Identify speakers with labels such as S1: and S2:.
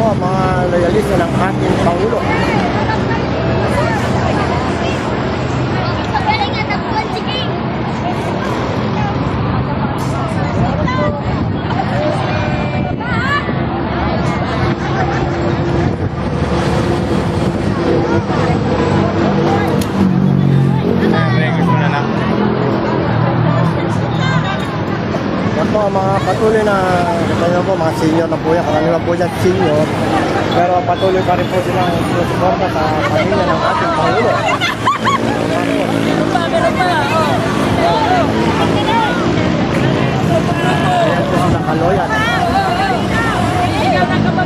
S1: po mga loyalista ng ating Pangulo. Po mga patuloy na, ano po, mga senior na po yan. Karaniwan po yan senior. Pero patuloy pa rin po silang susuporta sa pamilya ng ating Pangulo. Ayan po ang nakaloyan. Ayan po ang nakaloyan.